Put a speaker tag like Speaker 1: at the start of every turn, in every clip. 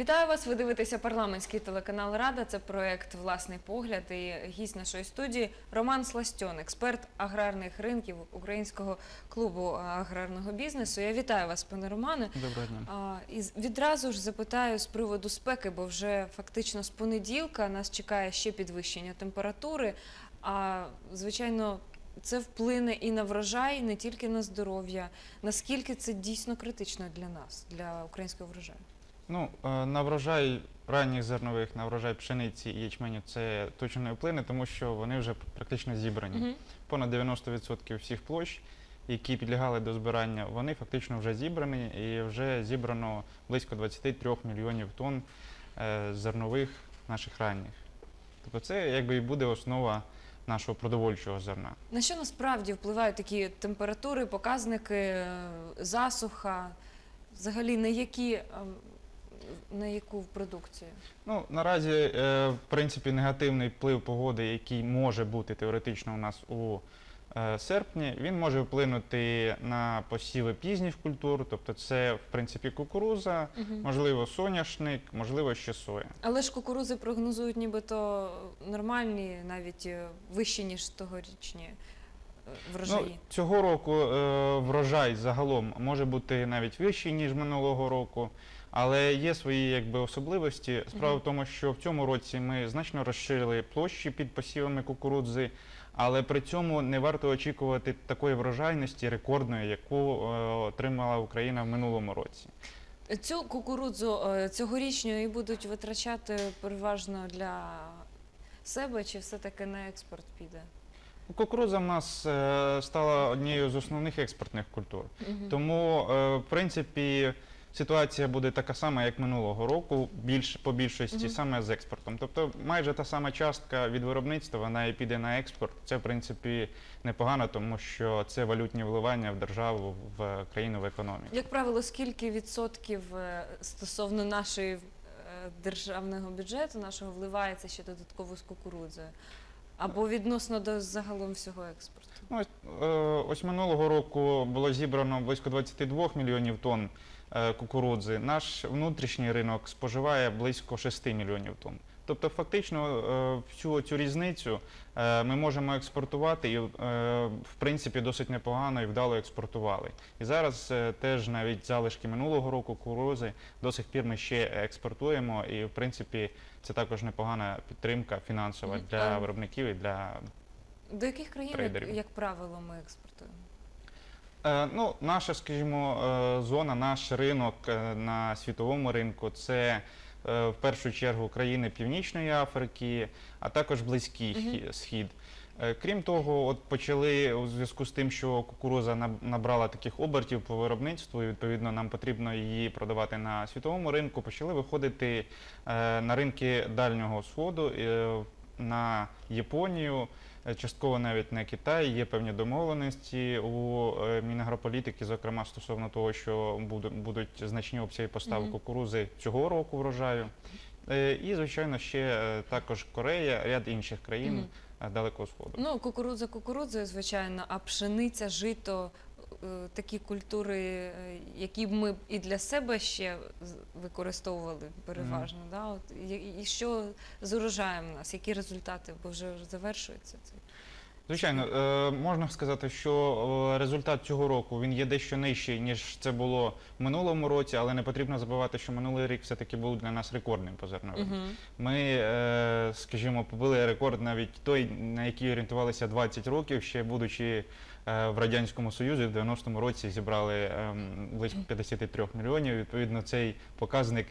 Speaker 1: Вітаю вас. Ви дивитеся парламентський телеканал Рада. Це проект Власний погляд. І гість нашої студії Роман Сластьон, експерт аграрних ринків Українського клубу аграрного бізнесу. Я вітаю вас, пане Романе.
Speaker 2: Доброго дня.
Speaker 1: І відразу ж запитаю з приводу спеки, бо вже фактично з понеділка нас чекає ще підвищення температури. А звичайно, це вплине і на врожай, не тільки на здоров'я. Наскільки це дійсно критично для нас, для українського врожаю?
Speaker 2: Ну, е, на врожай ранніх зернових, на врожай пшениці і ячменю це точно не вплине, тому що вони вже практично зібрані.
Speaker 1: Мгм.
Speaker 2: Понад 90% всіх площ, які підлягали до збирання, вони фактично вже зібрані і вже зібрано близько 23 мільйонів тонн е, зернових наших ранніх. Тобто це якби і буде основа нашого продовольчого зерна.
Speaker 1: На що насправді впливають такі температури, показники, е, засуха, взагалі на які ем, на яку продукцію?
Speaker 2: Ну, наразі, е, в принципі, негативний вплив погоди, який може бути теоретично у нас у е, серпні, він може вплинути на посіви пізніх культур, тобто це, в принципі, кукуруза, можливо, соняшник, можливо, ще соя.
Speaker 1: Але ж кукурузи прогнозують нібито нормальні, навіть е, вищі, ніж тогорічні е, врожаї.
Speaker 2: Ну, цього року е, врожай загалом може бути навіть вищий, ніж минулого року. Але є свої якби особливості. Справа в тому, що в цьому році ми значно розширили площі під посівами кукурудзи, але при цьому не варто очікувати такої врожайності рекордної, яку е, отримала Україна в минулому році.
Speaker 1: Цю кукурудзу е, цьогорічню і будуть витрачати переважно для себе, чи все-таки на експорт піде?
Speaker 2: Кукурудза в нас е, стала однією з основних експортних культур. Тому, е, в принципі, ситуація буде така сама, як минулого року, більш, по більшості
Speaker 1: Мгм.
Speaker 2: саме з експортом. Тобто майже та сама частка від виробництва, вона і піде на експорт. Це, в принципі, непогано, тому що це валютні вливання в державу, в країну, в економіку.
Speaker 1: Як правило, скільки відсотків е, стосовно нашої е, державного бюджету нашого вливається ще додатково з кукурудзою? Або відносно до загалом всього експорту?
Speaker 2: Ну, ось, е, ось минулого року було зібрано близько 22 мільйонів тонн кукурудзи. Наш внутрішній ринок споживає близько 6 мільйонів тонн. Тобто, фактично, е, всю цю різницю е, ми можемо експортувати і, е, в принципі, досить непогано і вдало експортували. І зараз е, теж навіть залишки минулого року кукурудзи до сих пір ми ще експортуємо, і, в принципі, це також непогана підтримка фінансова для виробників і для
Speaker 1: До яких країн,
Speaker 2: Трейдерів.
Speaker 1: як правило, ми експортуємо?
Speaker 2: Е, Ну, наша, скажімо, е, зона, наш ринок е, на світовому ринку це в першу чергу країни Північної Африки, а також Близький
Speaker 1: Мгм.
Speaker 2: Хі- Схід. Крім того, от почали у зв'язку з тим, що кукуруза набрала таких обертів по виробництву, і відповідно нам потрібно її продавати на світовому ринку. Почали виходити на ринки дальнього сходу, на Японію, е, частково навіть на Китай. Є певні домовленості у е, Мінагрополітики, зокрема стосовно того, що будуть значні обсяги поставок
Speaker 1: Мгм.
Speaker 2: кукурузи цього року врожаю. Е, І, звичайно, ще також Корея, ряд інших країн
Speaker 1: Мгм.
Speaker 2: е, Далекого Сходу.
Speaker 1: Ну, кукурудза кукурудзою, звичайно, а пшениця, жито, такі культури, е, які б ми і для себе ще використовували переважно. Да? От, і, і що з урожаєм у нас, які результати, бо вже завершується цей.
Speaker 2: Звичайно, е, можна сказати, що е, результат цього року він є дещо нижчий, ніж це було в минулому році, але не потрібно забувати, що минулий рік все-таки був для нас рекордним по зерновим.
Speaker 1: Угу.
Speaker 2: Ми, е, скажімо, побили рекорд навіть той, на який орієнтувалися 20 років, ще будучи е, в Радянському Союзі, в 90-му році зібрали ем, близько 53 мільйонів. Відповідно, цей показник,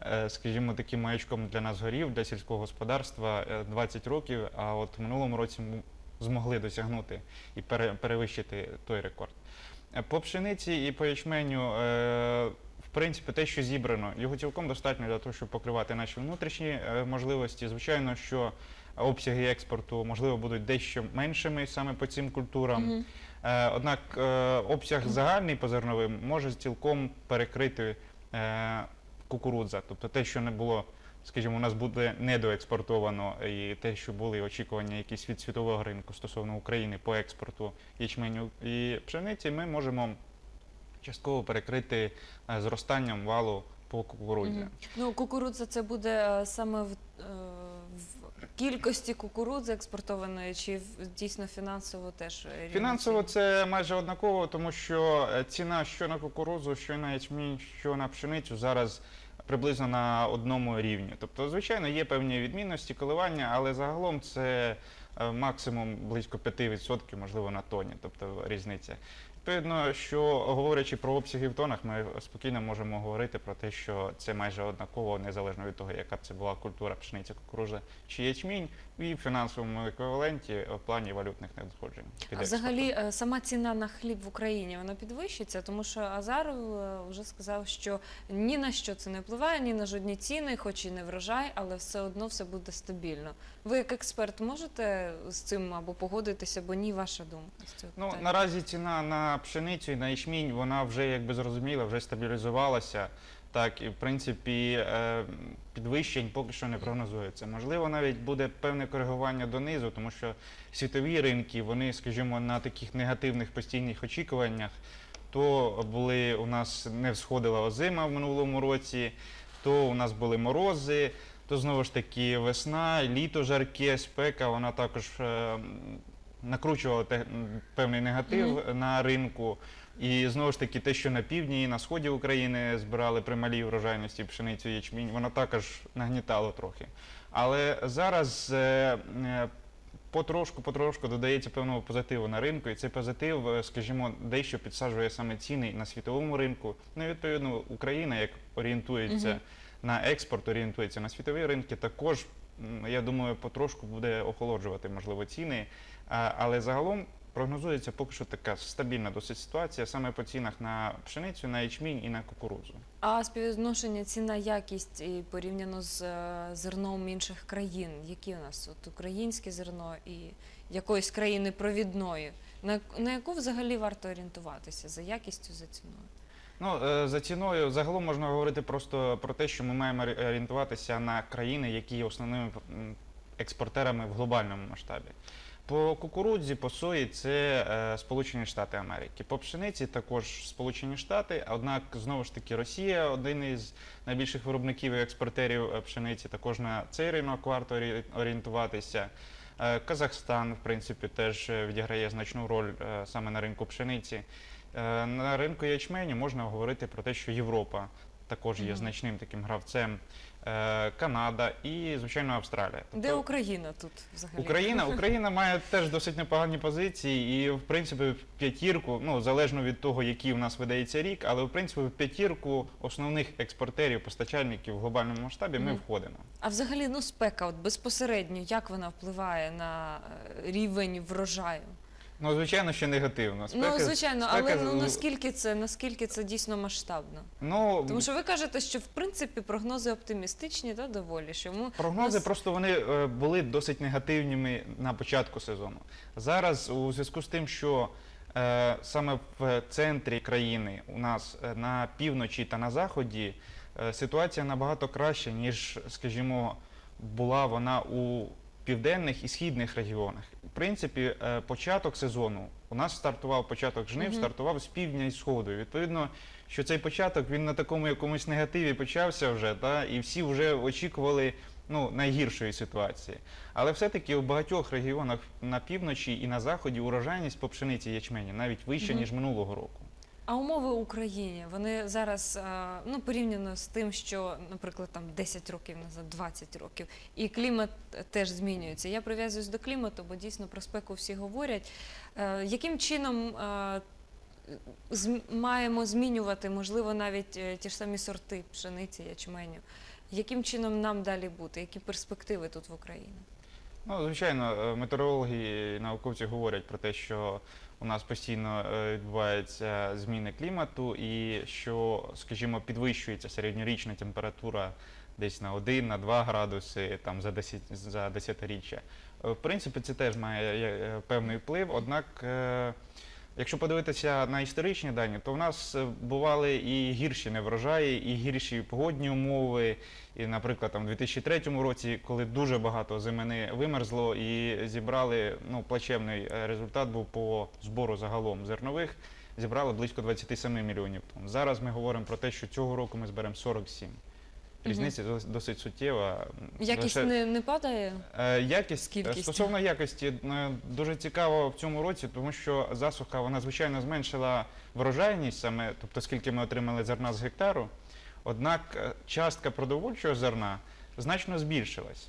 Speaker 2: е, скажімо, таким маячком для нас горів, для сільського господарства е, 20 років, а от в минулому році ми змогли досягнути і перевищити той рекорд. Е, По пшениці і по ячменю, е, в принципі, те, що зібрано, його цілком достатньо для того, щоб покривати наші внутрішні е, можливості. Звичайно, що обсяги експорту, можливо, будуть дещо меншими саме по цим культурам.
Speaker 1: Угу.
Speaker 2: Е, Однак е, обсяг загальний по зерновим може цілком перекрити е, кукурудза. Тобто те, що не було, скажімо, у нас буде недоекспортовано, і те, що були очікування якісь від світового ринку стосовно України по експорту ячменю і пшениці, ми можемо частково перекрити зростанням валу по кукурудзі.
Speaker 1: Ну, кукурудза це буде саме в кількості кукурудзи експортованої, чи дійсно фінансово теж?
Speaker 2: Фінансово це майже однаково, тому що е, ціна що на кукурудзу, що на ячмінь, що на пшеницю зараз приблизно на одному рівні. Тобто, звичайно, є певні відмінності, коливання, але загалом це е, максимум близько 5%, можливо, на тоні, тобто різниця. Відповідно, що говорячи про обсяги в тонах, ми спокійно можемо говорити про те, що це майже однаково, незалежно від того, яка б це була культура, пшениця, кукурудза чи ячмінь, і в фінансовому еквіваленті в плані валютних надходжень.
Speaker 1: А взагалі е, сама ціна на хліб в Україні вона підвищиться, тому що Азаров е, вже сказав, що ні на що це не впливає, ні на жодні ціни, хоч і не врожай, але все одно все буде стабільно. Ви як експерт можете з цим або погодитися, або ні, ваша думка з цього
Speaker 2: Ну
Speaker 1: питання?
Speaker 2: наразі ціна на пшеницю і на ячмінь вона вже якби зрозуміла, вже стабілізувалася. Так, і в принципі е, підвищень поки що не прогнозується. Можливо, навіть буде певне коригування донизу, тому що світові ринки, вони, скажімо, на таких негативних постійних очікуваннях, то були у нас не всходила озима в минулому році, то у нас були морози, то знову ж таки весна, літо жарке, спека, вона також е, накручувала те- м, певний негатив на ринку. І знову ж таки, те, що на півдні і на сході України збирали при малій врожайності пшеницю ячмінь, воно також нагнітало трохи. Але зараз е, е, потрошку, потрошку додається певного позитиву на ринку, і цей позитив, е, скажімо, дещо підсаджує саме ціни на світовому ринку. Ну і відповідно Україна, як орієнтується. На експорт, орієнтується на світові ринки, також я думаю, потрошку буде охолоджувати можливо ціни. Але загалом прогнозується поки що така стабільна досить ситуація саме по цінах на пшеницю, на ячмінь і на кукурудзу.
Speaker 1: А співвідношення ціна якість і порівняно з е, зерном інших країн, які у нас от українське зерно і якоїсь країни провідної, на, на яку взагалі варто орієнтуватися за якістю, за ціною?
Speaker 2: Ну, е, за ціною загалом можна говорити просто про те, що ми маємо орієнтуватися на країни, які є основними експортерами в глобальному масштабі. По кукурудзі, по сої це е, Сполучені Штати Америки. По пшениці також Сполучені Штати. Однак знову ж таки Росія один із найбільших виробників і експортерів е, пшениці. Також на цей ринок варто орі- орієнтуватися. Казахстан, в принципі, теж відіграє значну роль саме на ринку пшениці. Е, На ринку ячменю можна говорити про те, що Європа також є значним таким гравцем, е, Канада і, звичайно, Австралія.
Speaker 1: Де
Speaker 2: Тобто
Speaker 1: Україна тут взагалі?
Speaker 2: Україна, Україна має теж досить непогані позиції, і в принципі в п'ятірку, ну залежно від того, який в нас видається рік, але в принципі в п'ятірку основних експортерів, постачальників в глобальному масштабі ми входимо.
Speaker 1: А взагалі, ну спека, от безпосередньо, як вона впливає на е, рівень врожаю?
Speaker 2: Ну звичайно, що негативно.
Speaker 1: ну, звичайно,
Speaker 2: спека
Speaker 1: але ну наскільки це наскільки це дійсно масштабно?
Speaker 2: ну
Speaker 1: Тому що ви кажете, що в принципі прогнози оптимістичні, та доволі що ми
Speaker 2: Прогнози
Speaker 1: нас-
Speaker 2: просто вони е, були досить негативними на початку сезону. Зараз у зв'язку з тим, що е, саме в центрі країни у нас е, на півночі та на заході е, ситуація набагато краща, ніж, скажімо, була вона у південних і східних регіонах. В принципі, е, початок сезону у нас стартував початок жнив,
Speaker 1: Мгм.
Speaker 2: стартував з півдня і сходу. Відповідно, що цей початок він на такому якомусь негативі почався вже, та, і всі вже очікували ну, найгіршої ситуації. Але все-таки у багатьох регіонах на півночі і на заході урожайність по пшениці ячмені навіть вища,
Speaker 1: Мгм.
Speaker 2: ніж минулого року.
Speaker 1: А умови в Україні вони зараз е, ну порівняно з тим, що, наприклад, там 10 років назад, 20 років, і клімат теж змінюється. Я прив'язуюсь до клімату, бо дійсно про спеку всі говорять. Е, Яким чином е, маємо змінювати, можливо, навіть ті ж самі сорти пшениці, ячменю? Яким чином нам далі бути? Які перспективи тут в Україні?
Speaker 2: Ну, звичайно, е, метеорологи і науковці говорять про те, що у нас постійно е, відбуваються зміни клімату, і що, скажімо, підвищується середньорічна температура десь на 1 на 2 градуси там за 10, за десятиріччя. Е, В принципі, це теж має певний вплив. Однак, якщо подивитися на історичні дані, то в нас е, бували і гірші неврожаї, і гірші погодні умови. І, наприклад, там у 2003 році, коли дуже багато зимини вимерзло і зібрали ну, плачевний е, результат був по збору загалом зернових зібрали близько 27 мільйонів тонн. Зараз ми говоримо про те, що цього року ми зберемо 47. Різниця дос- досить суттєва.
Speaker 1: Якість
Speaker 2: Лише-
Speaker 1: не, не падає.
Speaker 2: Е, Якість
Speaker 1: З
Speaker 2: е,
Speaker 1: кількістю.
Speaker 2: стосовно якості е, дуже цікаво в цьому році, тому що засуха вона звичайно зменшила врожайність саме, тобто скільки ми отримали зерна з гектару. Однак е, частка продовольчого зерна значно збільшилась.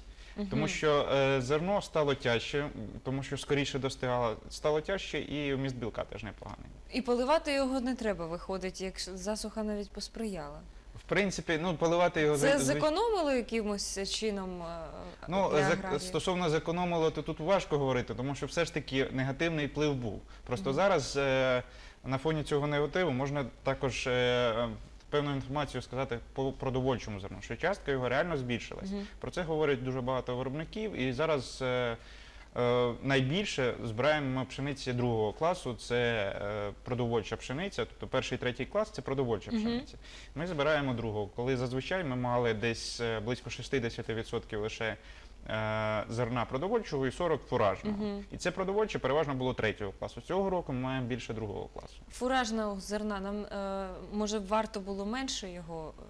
Speaker 2: Тому що е, зерно стало тяжче, м, тому що скоріше достигало, стало тяжче, і вміст білка теж непоганий.
Speaker 1: І поливати його не треба, виходить, якщо засуха навіть посприяла.
Speaker 2: В принципі, ну поливати його
Speaker 1: Це зекономило якимось чином е,
Speaker 2: Ну,
Speaker 1: для
Speaker 2: зек-
Speaker 1: аграріїв?
Speaker 2: стосовно зекономило, то тут важко говорити, тому що все ж таки негативний вплив був. Просто зараз е, на фоні цього негативу можна також е, певну інформацію сказати по продовольчому зерну, що частка його реально збільшилась.
Speaker 1: Мгм.
Speaker 2: Про це говорять дуже багато виробників, і зараз е, найбільше збираємо пшениці другого класу. Це е, продовольча пшениця, тобто перший третій клас це продовольча пшениця. Ми збираємо другого, коли зазвичай ми мали десь е, близько 60% лише е, зерна продовольчого і 40 фуражного. І це продовольче переважно було третього класу. Цього року ми маємо більше другого класу.
Speaker 1: Фуражного зерна нам е, може варто було менше його е,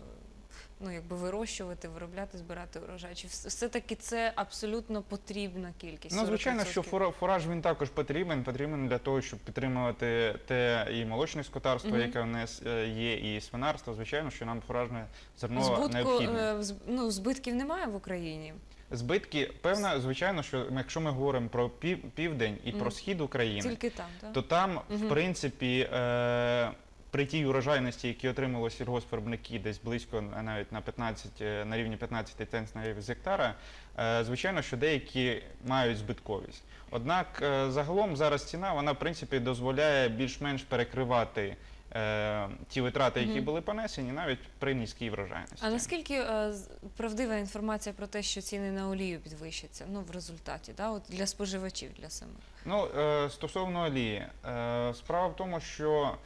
Speaker 1: ну, якби вирощувати, виробляти, збирати урожай? Чи все-таки це абсолютно потрібна кількість?
Speaker 2: Ну, звичайно, що
Speaker 1: 40%?
Speaker 2: фура- фураж він також потрібен. Потрібен для того, щоб підтримувати те і молочне скотарство,
Speaker 1: Мгм.
Speaker 2: яке в нас е, є, і свинарство. Звичайно, що нам фуражне зерно
Speaker 1: Збутку,
Speaker 2: необхідне.
Speaker 1: е, ну, збитків немає в Україні.
Speaker 2: Збитки, певно, звичайно, що якщо ми говоримо про пів, південь і
Speaker 1: Мгм.
Speaker 2: про схід України,
Speaker 1: Тільки там, так?
Speaker 2: то там,
Speaker 1: Мгм.
Speaker 2: в принципі, е, при тій урожайності, які отримали сільгоспвиробники десь близько на- навіть на 15, е, на рівні 15 центнерів з гектара, е, звичайно, що деякі мають збитковість. Однак е, загалом зараз ціна вона в принципі дозволяє більш-менш перекривати е, ті витрати, які були понесені, навіть при низькій врожайності.
Speaker 1: А наскільки е, правдива інформація про те, що ціни на олію підвищаться? Ну, в результаті, да? От для споживачів, для самих.
Speaker 2: Ну, е, стосовно олії, е, справа в тому, що е,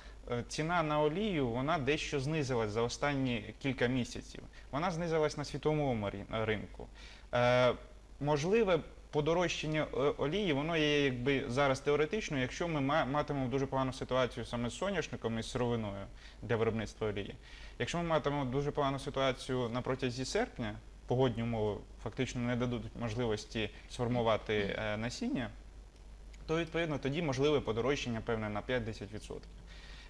Speaker 2: ціна на олію вона дещо знизилась за останні кілька місяців. Вона знизилась на світовому ринку. Е, Можливе подорожчання е, олії, воно є якби зараз теоретично, якщо ми ма- матимемо дуже погану ситуацію саме з соняшником і сировиною для виробництва олії. Якщо ми матимемо дуже погану ситуацію на протязі серпня, погодні умови фактично не дадуть можливості сформувати е, насіння, то відповідно тоді можливе подорожчання певне на 5-10%.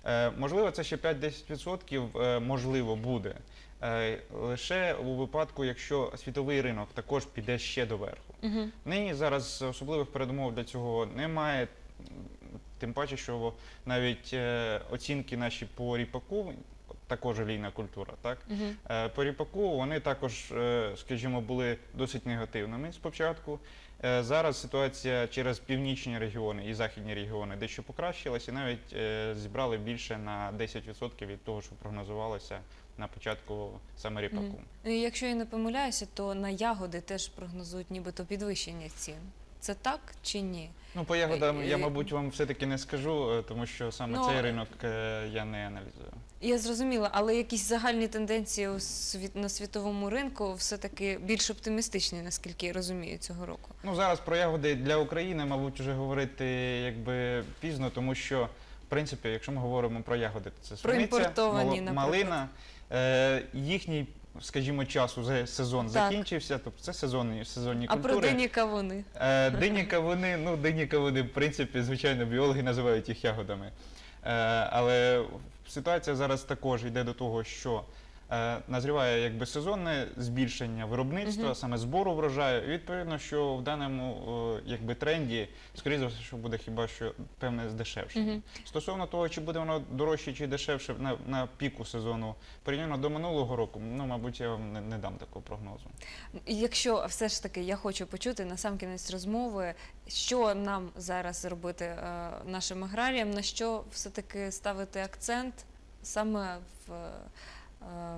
Speaker 2: Е, можливо, це ще 5-10% е, можливо буде. Е, лише у випадку, якщо світовий ринок також піде ще доверху.
Speaker 1: Угу.
Speaker 2: Нині зараз особливих передумов для цього немає. Тим паче, що навіть оцінки наші по ріпаку, також олійна культура, так?
Speaker 1: Угу.
Speaker 2: По ріпаку вони також, скажімо, були досить негативними спочатку. Е, Зараз ситуація через північні регіони і західні регіони дещо покращилась, і навіть е, зібрали більше на 10% від того, що прогнозувалося на початку саме ріпаку.
Speaker 1: Якщо я не помиляюся, то на ягоди теж прогнозують нібито підвищення цін. Це так чи ні?
Speaker 2: Ну, по ягодам я,
Speaker 1: Е,
Speaker 2: мабуть, вам все-таки не скажу, е, тому що саме
Speaker 1: Ну,
Speaker 2: цей ринок е, я не аналізую.
Speaker 1: Я зрозуміла, але якісь загальні тенденції на світовому ринку все-таки більш оптимістичні, наскільки я розумію, цього року.
Speaker 2: Ну зараз про ягоди для України, мабуть, вже говорити якби пізно, тому що в принципі, якщо ми говоримо про ягоди, то це суниця, малина. Е, їхній, скажімо, часу уже сезон
Speaker 1: Так.
Speaker 2: закінчився, тобто це сезонні, сезонні
Speaker 1: А про дині кавуни?
Speaker 2: Е, дині кавуни, ну дині кавуни, в принципі, звичайно, біологи називають їх ягодами. Е, але ситуація зараз також йде до того, що назріває якби сезонне збільшення виробництва,
Speaker 1: Мгм.
Speaker 2: саме збору врожаю. І відповідно, що в даному е, якби тренді, скоріше за все, що буде хіба що певне здешевшення.
Speaker 1: Мгм.
Speaker 2: Стосовно того, чи буде воно дорожче чи дешевше на, на піку сезону порівняно до минулого року, ну мабуть, я вам не, не дам такого прогнозу.
Speaker 1: Якщо все ж таки я хочу почути на сам кінець розмови, що нам зараз робити е, нашим аграріям, на що все-таки ставити акцент саме в, е,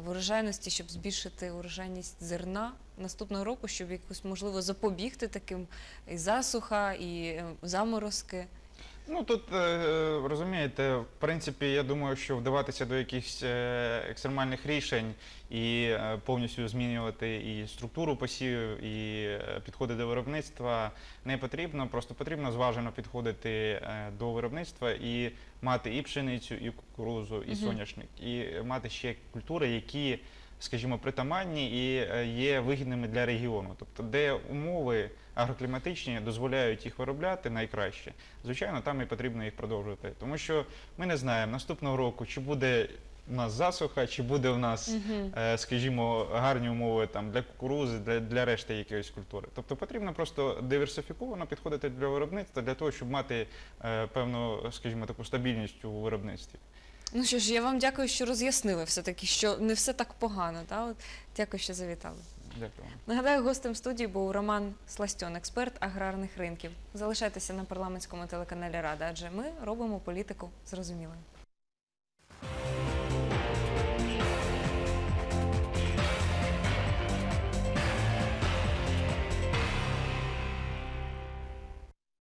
Speaker 1: в урожайності, щоб збільшити урожайність зерна наступного року, щоб якось можливо запобігти таким і засуха, і е, заморозки.
Speaker 2: Ну тут е, розумієте, в принципі, я думаю, що вдаватися до якихось е, екстремальних рішень і е, повністю змінювати і структуру посівів, і підходи до виробництва не потрібно. Просто потрібно зважено підходити до виробництва і мати і пшеницю, і кукурузу, і соняшник, і мати ще культури, які, скажімо, притаманні і е, є вигідними для регіону. Тобто, де умови агрокліматичні дозволяють їх виробляти найкраще, звичайно, там і потрібно їх продовжувати. Тому що ми не знаємо наступного року, чи буде у нас засуха, чи буде у нас, е, скажімо, гарні умови там для кукурузи, для, для решти якоїсь культури. Тобто потрібно просто диверсифіковано підходити для виробництва для того, щоб мати е, певну, скажімо, таку стабільність у виробництві.
Speaker 1: Ну що ж, я вам дякую, що роз'яснили все-таки, що не все так погано. Та? От, дякую, що завітали.
Speaker 2: Дякую.
Speaker 1: Нагадаю, гостем студії був Роман Сластьон, експерт аграрних ринків. Залишайтеся на парламентському телеканалі Рада, адже ми робимо політику зрозумілою.